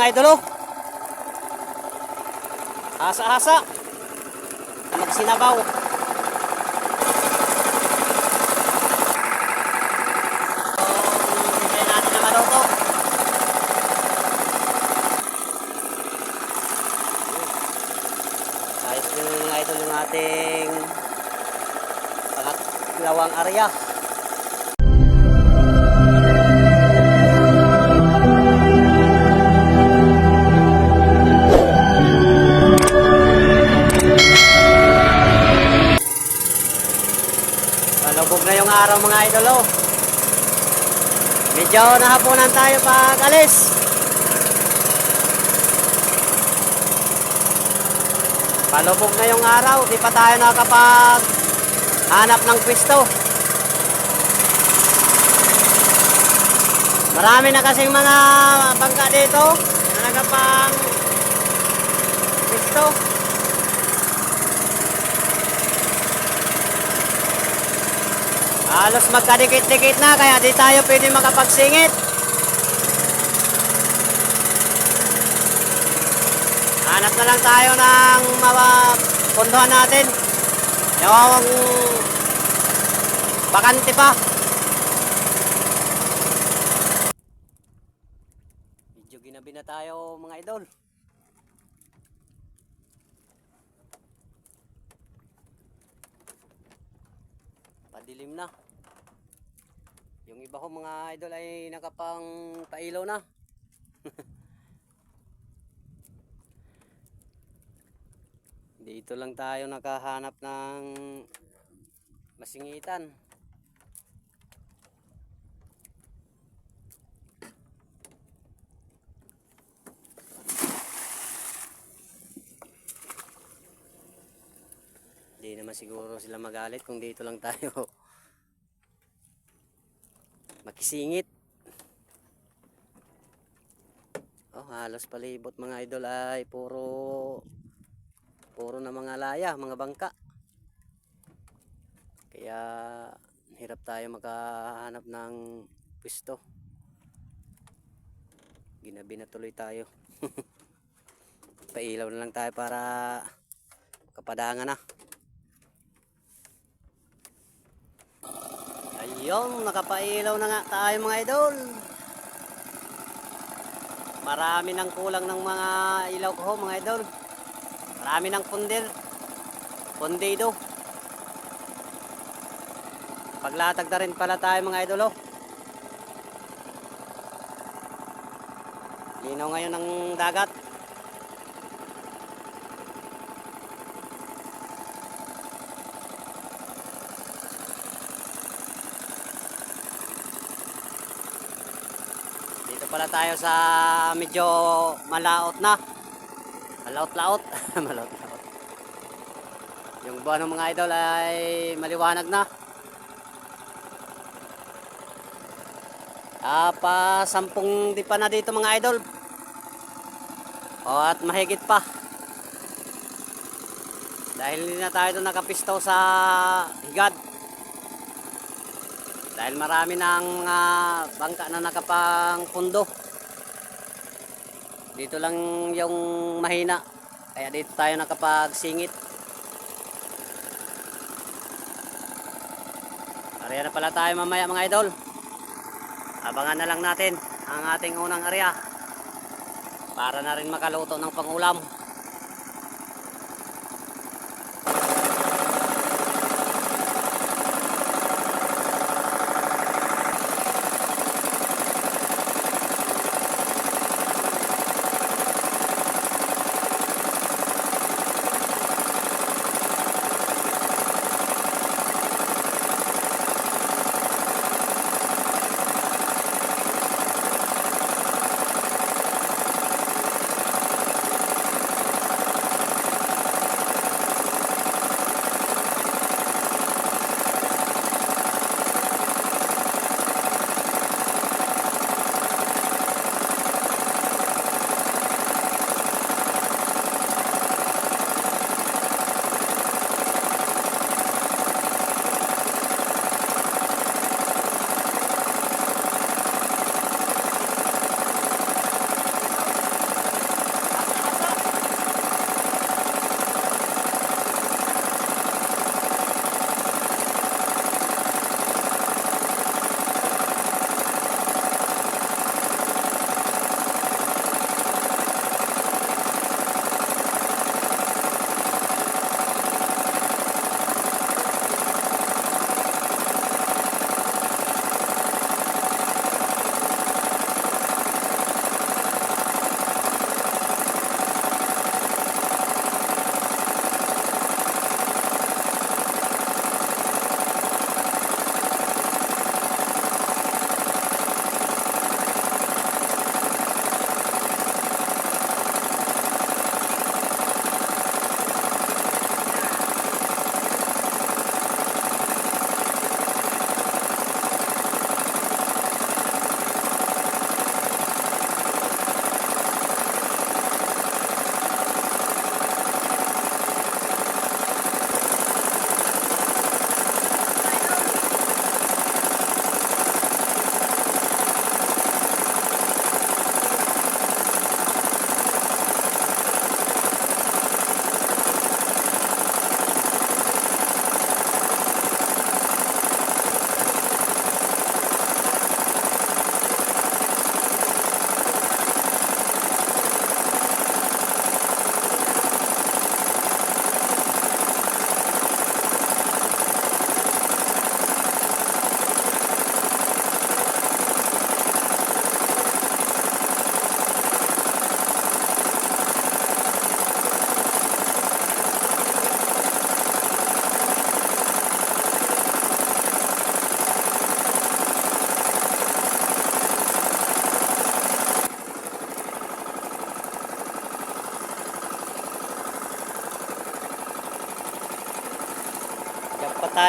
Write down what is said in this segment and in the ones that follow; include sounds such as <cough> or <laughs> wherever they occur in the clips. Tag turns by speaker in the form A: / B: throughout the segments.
A: mga idolo. Asa-asa. Magsinabaw. So, hintay natin na maluto. Ayos din mga idol yung ating pangatlawang area. Araw mga idolo. Medyo nahapunan tayo pag alis. Palubog na yung araw, di pa tayo nakapag hanap ng pwesto. Marami na kasing mga bangka dito na nagapang pwesto. Halos magkadikit-dikit na kaya di tayo pwede makapagsingit. Hanap na lang tayo ng mga punduhan natin. Yung bakante pa. Medyo ginabi na tayo mga idol. Padilim na. Yung iba ko mga idol ay nakapang pailaw na. <laughs> Dito lang tayo nakahanap ng masingitan. Hindi naman siguro sila magalit kung dito lang tayo <laughs> makisingit. Oh, halos palibot mga idol ay puro puro na mga laya, mga bangka. Kaya hirap tayo makahanap ng pwesto. Ginabi na tuloy tayo. <laughs> Pailaw na lang tayo para kapadangan na. Ayun, nakapailaw na nga tayo mga idol. Marami nang kulang ng mga ilaw ko mga idol. Marami ng pundir. Pundido. Paglatag na rin pala tayo mga idol oh. Linaw ngayon ng dagat. Pala tayo sa medyo malaot na. Malaot-laot. <laughs> Malaot-laot. Yung buwan ng mga idol ay maliwanag na. Ah, pa sampung di pa na dito mga idol. O at mahigit pa. Dahil hindi na tayo doon nakapistaw sa higad. Dahil marami ng mga bangka na nakapang pundo. Dito lang yung mahina. Kaya dito tayo nakapagsingit. Area na pala tayo mamaya mga idol. Abangan na lang natin ang ating unang area. Para na rin makaluto ng pangulam.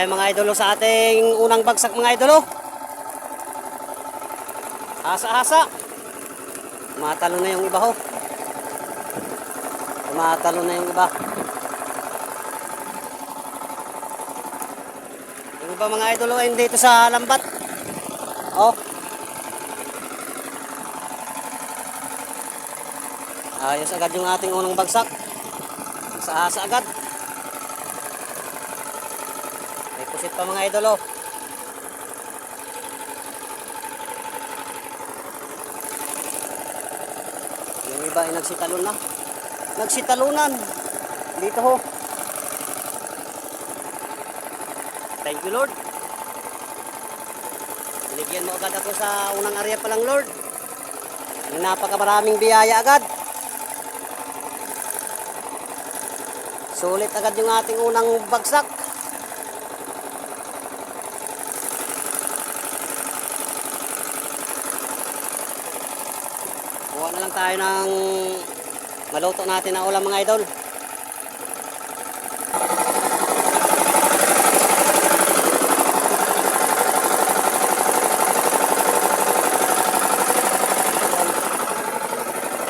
A: Tayo mga idolo sa ating unang bagsak mga idolo. Hasa-hasa. Tumatalo na yung iba ho. Tumatalo na yung iba. Yung iba mga idolo ay dito sa lambat. Oh. Ayos agad yung ating unang bagsak. Hasa-hasa agad. Pusit pa mga idolo. Yung iba ay nagsitalon na. Nagsitalunan. Dito ho. Thank you Lord. Binigyan mo agad ako sa unang area pa lang Lord. Napakamaraming biyaya agad. Sulit agad yung ating unang bagsak. Kuha na lang tayo ng maluto natin na ulam mga idol.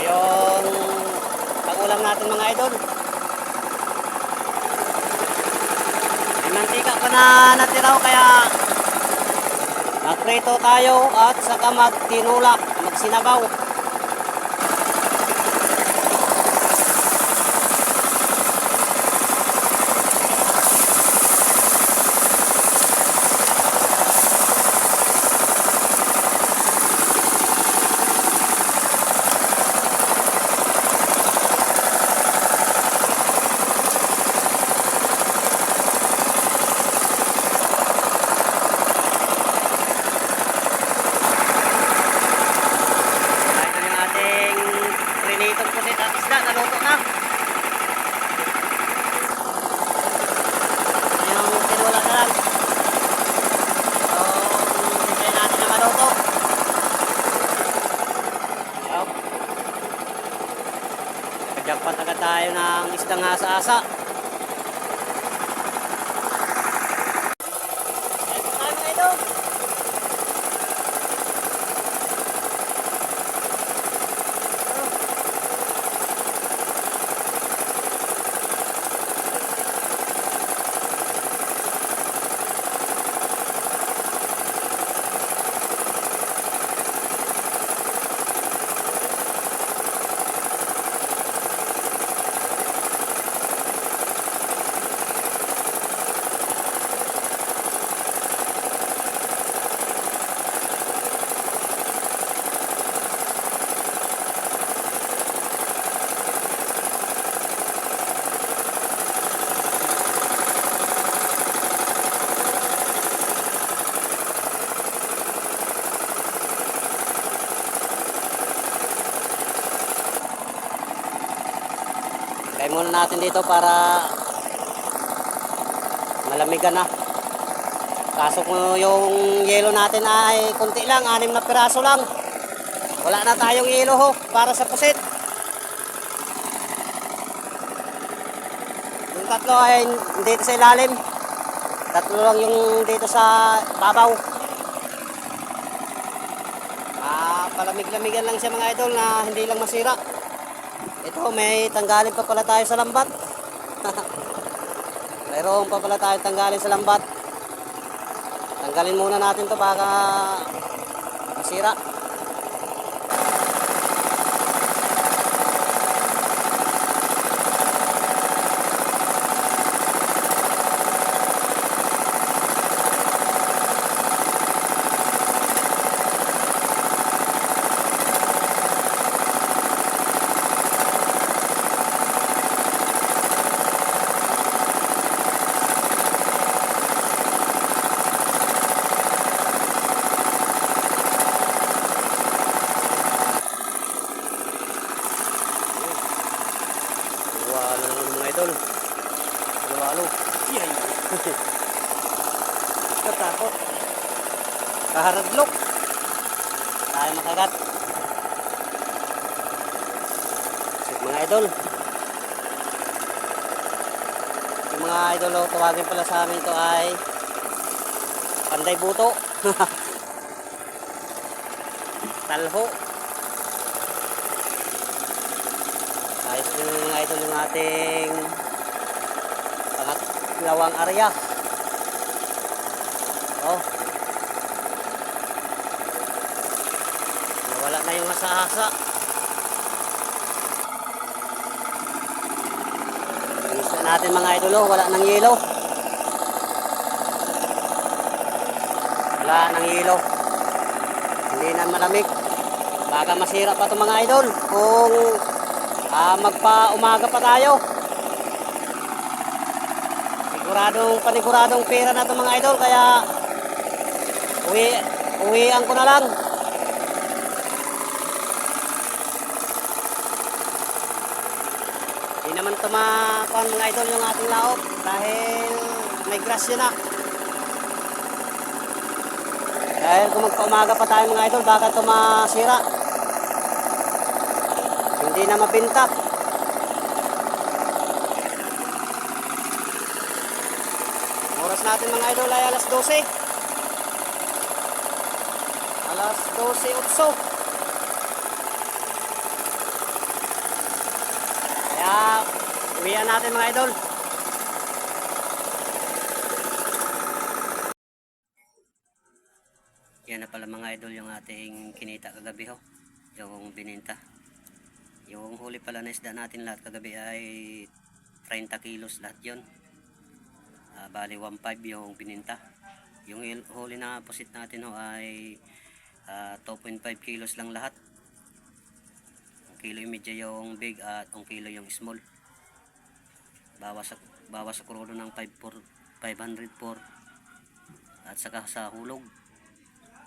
A: Yung pag-ulam natin mga idol. May mantika pa na natiraw kaya magprito tayo at saka magtinula, magsinabaw. Ito yung ating prinitong pusit at isda, naluto na. Yung tinula na lang. Yung hintay natin na maluto. Yup. Nakajagpat agad tayo ng isdang asa-asa. Ayun po tayo mga idol. Kaya muna natin dito para malamigan na. Kaso kung yung yelo natin ay kunti lang, anim na piraso lang. Wala na tayong yelo ho para sa pusit. Yung tatlo ay dito sa ilalim. Tatlo lang yung dito sa babaw. Ah, palamig-lamigan lang siya mga idol na hindi lang masira. Ito, may tanggalin pa pala tayo sa lambat. <laughs> Mayroon pa pala tayo tanggalin sa lambat. Tanggalin muna natin to baka masira. Wala naman mga idol. Yay! <laughs> Katakot. Kaharadlok. Tayo makagat. Shit, mga idol. Yung mga idol, oh, tawagin pala sa amin to ay Panday Buto. <laughs> Talho. Ayos din mga idol yung ating pangatlawang area. Oh. Nawala na yung hasa-hasa. Gusto natin mga idol, oh, wala nang yelo. Wala nang yelo. Hindi na malamig. Baka masira pa itong mga idol kung ah, magpa-umaga pa tayo. Siguradong paniguradong pera na itong mga idol kaya uwi, uwian ko na lang. Hindi naman tumakuan mga idol yung ating laot dahil may grasya na. Dahil kung magpaumaga pa tayo mga idol, baka ito masira. Hindi na mabinta. Oras natin mga idol ay alas 12. Alas 12, 8. Kaya, uwian natin mga idol. Yan na pala mga idol yung ating kinita kagabi ho. Yung bininta. Yung huli pala na isda natin lahat kagabi ay 30 kilos lahat yun. Ah, bali 1.5 yung bininta. Yung huli na pusit natin ho ay ah, 2.5 kilos lang lahat. Ang kilo yung medyo yung big at ang kilo yung small. Bawas sa, bawas sa krudo ng 5 504 at saka sa hulog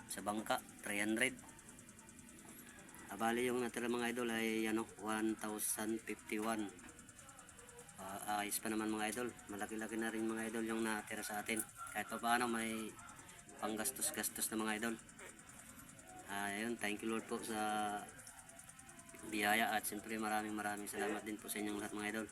A: sa bangka 300 abali yung natira mga idol ay ano 1051 Ah, ayos pa naman mga idol. Malaki-laki na rin mga idol yung natira sa atin. Kahit pa paano may panggastos-gastos na mga idol. Ayun thank you Lord po sa biyaya. At siyempre maraming maraming salamat din po sa inyong lahat mga idol